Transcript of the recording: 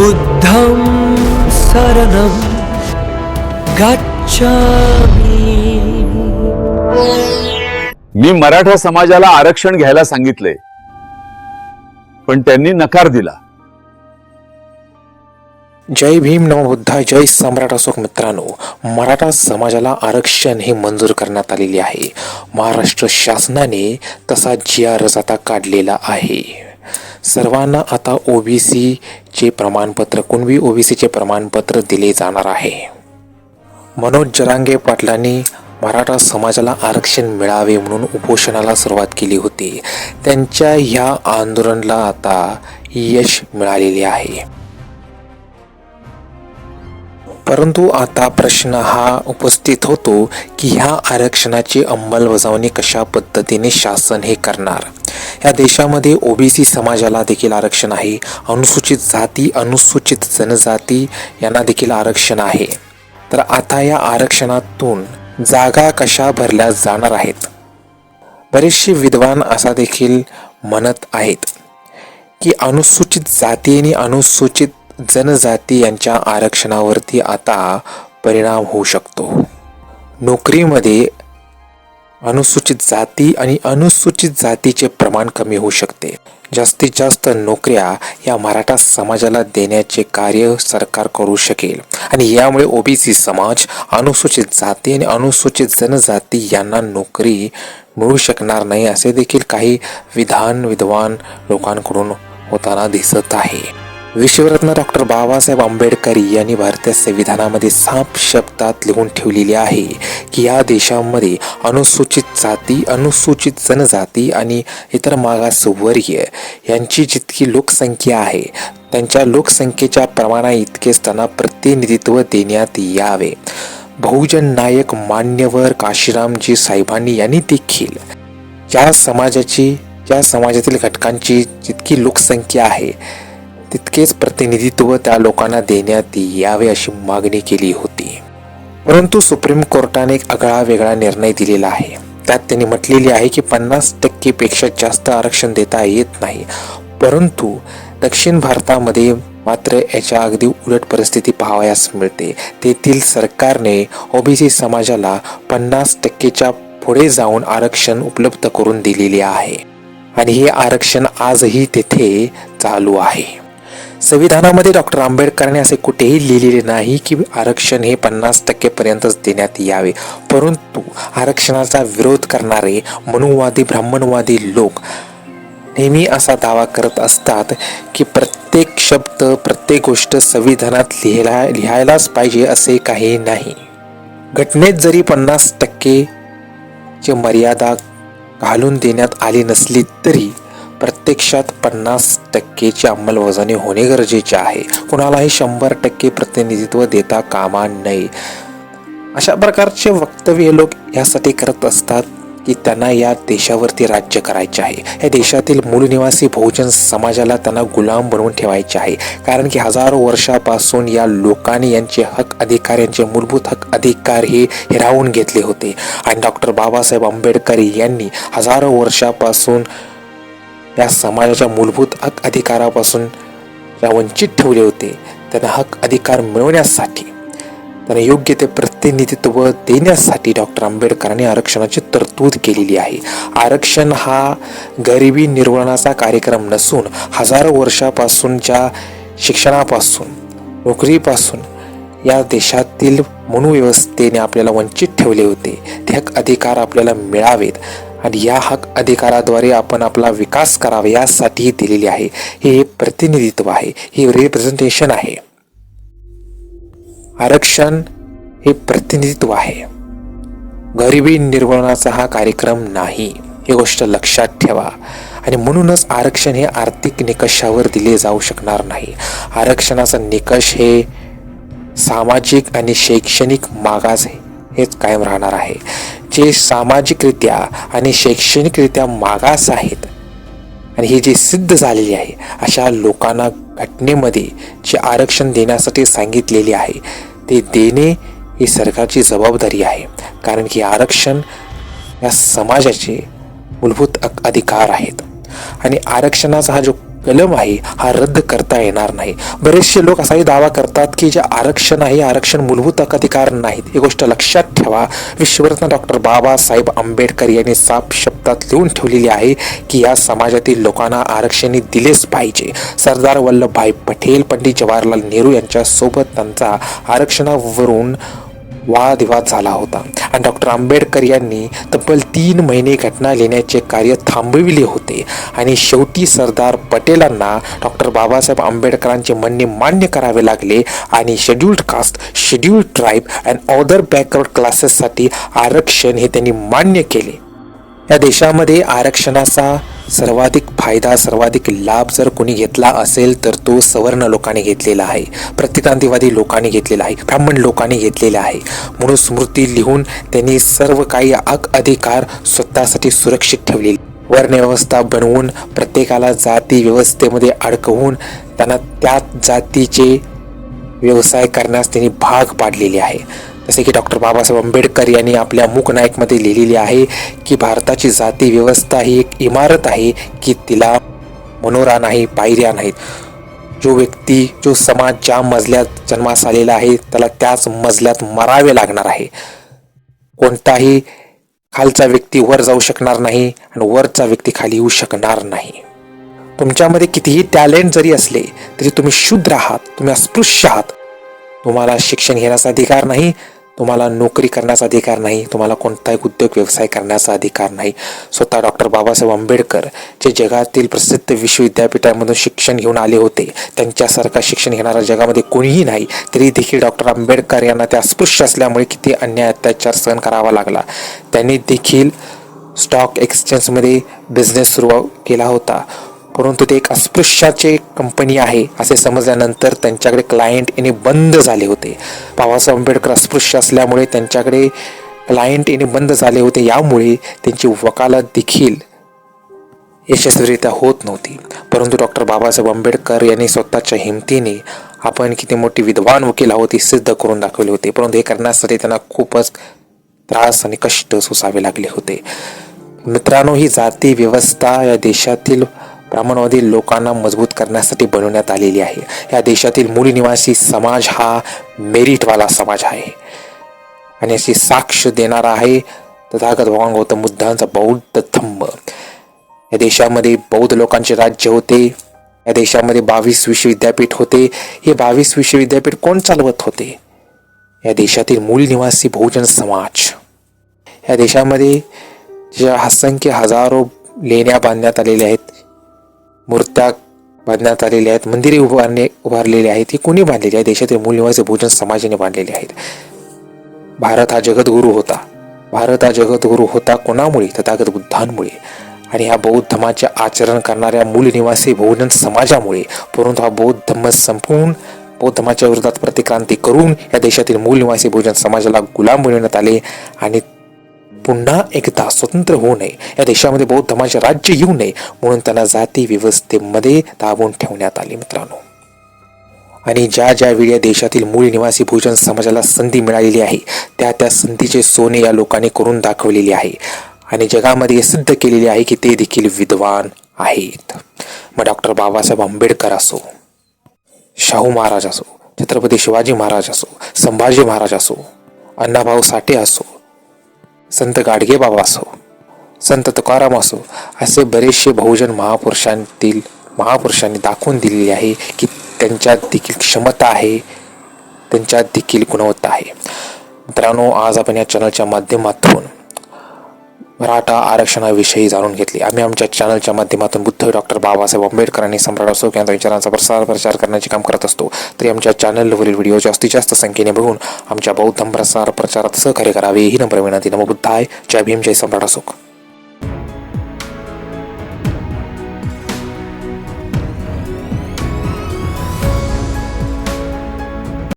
बुद्धं शरणं गच्छामि। मी मराठा समाजाला आरक्षण घ्यायला सांगितले पण त्यांनी नकार दिला. जय भीम नवबुद्धा जय सम्राट अशोक मित्रांनो. मराठा समाजाला आरक्षण हे मंजूर करण्यात आलेले आहे. महाराष्ट्र शासनाने तसा जी आता काढलेला आहे. सर्वांना आता ओ बी सीचे प्रमाणपत्र कुणबी ओबीसीचे प्रमाणपत्र दिले जाणार आहे. मनोज जरांगे पाटलांनी मराठा समाजाला आरक्षण मिळावे म्हणून उपोषणाला सुरुवात केली होती. त्यांच्या ह्या आंदोलनाला आता यश मिळालेले आहे. परंतु आता प्रश्न हा उपस्थित होतो की ह्या आरक्षणाची अंमलबजावणी कशा पद्धतीने शासन हे करणार? या देशामध्ये ओबीसी समाजाला देखील आरक्षण आहे. अनुसूचित जाती अनुसूचित जनजाती यांना देखील आरक्षण आहे. तर आता या आरक्षणातून जागा कशा भरल्या जाणार आहेत? बरेचसे विद्वान असा देखील म्हणत आहेत की अनुसूचित जाती आणि अनुसूचित जनजाती यांच्या आरक्षणावरती आता परिणाम होऊ शकतो. नोकरीमध्ये अनुसूचित जाती आणि अनुसूचित जातीचे प्रमाण कमी होऊ शकते. जास्तीत जास्त नोकऱ्या या मराठा समाजाला देण्याचे कार्य सरकार करू शकेल. आणि यामुळे ओबीसी समाज अनुसूचित जाती आणि अनुसूचित जनजाती यांना नोकरी मिळू शकणार नाही असे देखील काही विधान विद्वान लोकांकडून होताना दिसत आहे. विश्वरत्न डॉक्टर बाबासाहेब आंबेडकर यांनी भारतीय संविधानामध्ये साप शब्दात लिहून ठेवलेले आहे की या देशामध्ये अनुसूचित जाती अनुसूचित जनजाती आणि इतर मागासवर्गीय यांची जितकी लोकसंख्या आहे त्यांच्या लोकसंख्येच्या प्रमाणा इतकेच त्यांना प्रतिनिधित्व देण्यात यावे. बहुजन नायक मान्यवर काशीरामजी साहेबांनी यांनी देखील या समाजाची या समाजातील घटकांची जितकी लोकसंख्या आहे तितकेच प्रतिनिधित्व त्या लोकांना देण्यात यावे अशी मागणी केली होती. परंतु सुप्रीम कोर्टाने एक आगळा वेगळा निर्णय दिलेला आहे. त्यात त्यांनी म्हटलेली आहे की पन्नास टक्केपेक्षा जास्त आरक्षण देता येत नाही. परंतु दक्षिण भारतामध्ये मात्र याच्या अगदी उलट परिस्थिती पाहावयास मिळते. तेथील सरकारने ओबीसी समाजाला पन्नास टक्केच्या पुढे जाऊन आरक्षण उपलब्ध करून दिलेले आहे. आणि हे आरक्षण आजही तेथे चालू आहे. संविधानामध्ये डॉक्टर आंबेडकरांनी असे कुठेही लिहिलेले नाही की आरक्षण हे पन्नास टक्केपर्यंतच देण्यात यावे. परंतु आरक्षणाचा विरोध करणारे मनुवादी ब्राह्मणवादी लोक नेहमी असा दावा करत असतात की प्रत्येक शब्द प्रत्येक गोष्ट संविधानात लिहायला लिहायलाच पाहिजे असे काही नाही. घटनेत जरी पन्नास टक्केची मर्यादा घालून देण्यात आली नसली तरी प्रत्यक्षात पन्नास टक्केची अंमलबजावणी होणे गरजेचे आहे. कुणालाही शंभर टक्के प्रतिनिधित्व देता कामा नये. अशा प्रकारचे वक्तव्य हे लोक यासाठी करत असतात की त्यांना या देशावरती राज्य करायचे आहे. या देशातील मूळ निवासी बहुजन समाजाला त्यांना गुलाम बनवून ठेवायचे आहे. कारण की हजारो वर्षापासून या लोकांनी यांचे हक अधिकार यांचे मूलभूत हक अधिकार हे हिरावून घेतले होते. आणि डॉक्टर बाबासाहेब आंबेडकर यांनी हजारो वर्षापासून या समाजाच्या मूलभूत हक अधिकारापासून वंचित ठेवले होते. त्यांना हक अधिकार मिळवण्यासाठी त्यांना योग्य ते प्रतिनिधित्व देण्यासाठी डॉक्टर आंबेडकरांनी आरक्षणाची तरतूद केलेली आहे. आरक्षण हा गरिबी निर्वहनाचा कार्यक्रम नसून हजारो वर्षापासूनच्या शिक्षणापासून नोकरीपासून या देशातील मनुव्यवस्थेने आपल्याला वंचित ठेवले होते. ते हक अधिकार आपल्याला मिळावेत. आणि या हक अधिकाराद्वारे आपण आपला विकास करावा यासाठी दिलेली आहे. हे प्रतिनिधित्व आहे. हे रिप्रेझेंटेशन आहे. आरक्षण हे प्रतिनिधित्व आहे. गरिबी निर्मूलनाचा हा कार्यक्रम नाही. ही गोष्ट लक्षात ठेवा. आणि म्हणूनच आरक्षण हे आर्थिक निकषावर दिले जाऊ शकणार नाही. आरक्षणाचा निकष हे सामाजिक आणि शैक्षणिक मागास हेच कायम राहणार आहे. जे सामाजिकरित्या आणि शैक्षणिकरित्या मागास आहेत आणि हे जे सिद्ध झालेले आहे अशा लोकांना घटनेमध्ये जे आरक्षण देण्यासाठी सांगितलेले आहे ते देणे ही सरकारची जबाबदारी आहे. कारण की आरक्षण या समाजाचे मूलभूत अधिकार आहेत. आणि आरक्षणाचा हा जो कलम आहे हा रद्द करता येणार नाही. बरेचसे लोक असाही दावा करतात की जे आरक्षण आहे आरक्षण मूलभूत अधिकार नाहीत. ही गोष्ट लक्षात ठेवा. विश्वरत्न डॉक्टर बाबासाहेब आंबेडकर यांनी साफ शब्दात लिहून ठेवलेली आहे की या समाजातील लोकांना आरक्षण दिलेच पाहिजे. सरदार वल्लभभाई पटेल पंडित जवाहरलाल नेहरू यांच्यासोबत त्यांचा आरक्षणावरून वादविवाद झाला होता. आणि डॉक्टर आंबेडकर यांनी तब्बल तीन महिने घटना लिहिण्याचे कार्य थांबविले होते. आणि शेवटी सरदार पटेलांना डॉक्टर बाबासाहेब आंबेडकरांचे म्हणणे मान्य करावे लागले आणि scheduled caste scheduled tribe and other backward क्लासेससाठी आरक्षण हे त्यांनी मान्य केले. या देशामध्ये आरक्षणाचा सर्वाधिक फायदा सर्वाधिक लाभ जर कोणी घेतला असेल तर तो सवर्ण लोकांनी घेतलेला आहे. प्रतिक्रांतीवादी लोकांनी घेतलेला आहे. ब्राह्मण लोकांनी घेतलेला आहे. म्हणून स्मृती लिहून त्यांनी सर्व काही हक अधिकार स्वतःसाठी सुरक्षित ठेवले वर्णव्यवस्था बनवून प्रत्येकाला जाती व्यवस्थेमध्ये अडकवून त्यांना त्याच जातीचे व्यवसाय करण्यास त्यांनी भाग पाडलेले आहे. जसे की डॉक्टर बाबासाहेब आंबेडकर यांनी आपल्या मूकनायकमध्ये लिहिलेले आहे की भारताची जाती व्यवस्था ही एक इमारत आहे की तिला मनोरा नाही पायऱ्या नाहीत. जो व्यक्ती जो समाज ज्या मजल्यात जन्मास आलेला आहे त्याला त्याच मजल्यात मरावे लागणार आहे. कोणताही खालचा व्यक्ती वर जाऊ शकणार नाही आणि वरचा व्यक्ती खाली येऊ शकणार नाही. तुमच्यामध्ये कितीही टॅलेंट जरी असले तरी तुम्ही शुद्र आहात तुम्ही अस्पृश्य आहात. तुम्हाला शिक्षण घेण्याचा अधिकार नाही तुम्हाला नोकरी करण्याचा अधिकार नाही तुम्हाला कोणताही उद्योग व्यवसाय करण्याचा अधिकार नाही. स्वतः डॉक्टर बाबासाहेब आंबेडकर जे जगातील प्रसिद्ध विश्वविद्यापीठांमधून शिक्षण घेऊन आले होते त्यांच्यासारखा शिक्षण घेणारा जगामध्ये कोणीही नाही तरी देखील डॉक्टर आंबेडकर यांना ते अस्पृश्य असल्यामुळे किती अन्याय अत्याचार सहन करावा लागला. त्यांनी देखील स्टॉक एक्सचेंजमध्ये बिझनेस सुरू केला होता. परंतु ते एक अस्पृश्याचे कंपनी आहे असे समजल्यानंतर त्यांच्याकडे क्लायंट येणे बंद झाले होते. बाबासाहेब आंबेडकर अस्पृश्य असल्यामुळे त्यांच्याकडे क्लायंट येणे बंद झाले होते. यामुळे त्यांची वकालत देखील यशस्वीरित्या होत नव्हती. परंतु डॉक्टर बाबासाहेब आंबेडकर यांनी स्वतःच्या हिमतीने आपण किती मोठी विद्वान वकील आहोत हे सिद्ध करून दाखवले होते. परंतु हे करण्यासाठी त्यांना खूपच त्रास आणि कष्ट सोसावे लागले होते. मित्रांनो ही जाती व्यवस्था या देशातील ब्राह्मणवादी लोकांना मजबूत करण्यासाठी बनवण्यात आलेली आहे. या देशातील मूल निवासी समाज हा मेरिटवाला समाज आहे. आणि अशी साक्ष देणारा आहे तथागत भगवान गौतम बुद्धांचा बौद्ध थंब. या देशामध्ये बौद्ध लोकांचे राज्य होते. या देशामध्ये बावीस विश्वविद्यापीठ होते. हे बावीस विश्वविद्यापीठ कोण चालवत होते? या देशातील मूल निवासी बहुजन समाज. या देशामध्ये ज्या असंख्य हजारो लेण्या बांधण्यात आलेल्या आहेत मूर्त्या बांधण्यात आलेल्या आहेत. मंदिरे उभारणे उभारलेली आहेत. ही कोणी बांधलेली आहे? देशातील मूल्यवाचे निवासी समाजाने बांधलेले आहेत. भारत हा जगद्गुरू होता. भारत हा जगद्गुरू होता कोणामुळे? तथागत बुद्धांमुळे. आणि ह्या बौद्ध धर्माचे आचरण करणाऱ्या मूल निवासी बहुजन समाजामुळे. परंतु हा बौद्ध धर्म संपवून बौद्ध धर्माच्या विरोधात प्रतिक्रांती करून या देशातील मूल निवासी बहुजन समाजाला गुलाम बनवण्यात आले. आणि पुन्हा एकदा स्वतंत्र होऊ नये. या देशामध्ये बौद्ध धर्माचे राज्य येऊ नये म्हणून त्यांना जाती व्यवस्थेमध्ये दाबून ठेवण्यात आले मित्रांनो. आणि ज्या ज्या वेळी या देशातील मूळ निवासी भोजन समाजाला संधी मिळालेली आहे त्या त्या संधीचे सोने या लोकांनी करून दाखवलेले आहे. आणि जगामध्ये हे सिद्ध केलेले आहे की ते देखील विद्वान आहेत. मग डॉक्टर बाबासाहेब आंबेडकर असो शाहू महाराज असो छत्रपती शिवाजी महाराज असो संभाजी महाराज असो अण्णाभाऊ साठे असो संत गाडगेबाबा असो संत तुकाराम असो असे बरेचसे बहुजन महापुरुषांतील महापुरुषांनी दाखवून दिलेले आहे की त्यांच्यात देखील क्षमता आहे त्यांच्यात देखील गुणवत्ता आहे. मित्रांनो आज आपण या चॅनलच्या माध्यमातून मराठा आरक्षणाविषयी जाणून घेतले. आम्ही आमच्या चॅनलच्या माध्यमातून बुद्ध डॉक्टर बाबासाहेब आंबेडकर आणि सम्राट अशोक यांच्या विचारांचा प्रसार प्रचार करण्याचे काम करत असतो. तरी आमच्या चॅनलवरील व्हिडिओ जास्तीत जास्त संख्येने बघून आमच्या बौद्ध प्रसार प्रचारात सहकार्य करावे. ही नम्र विनंती. नमो बुद्धाय. जय भीम. जय सम्राट अशोक.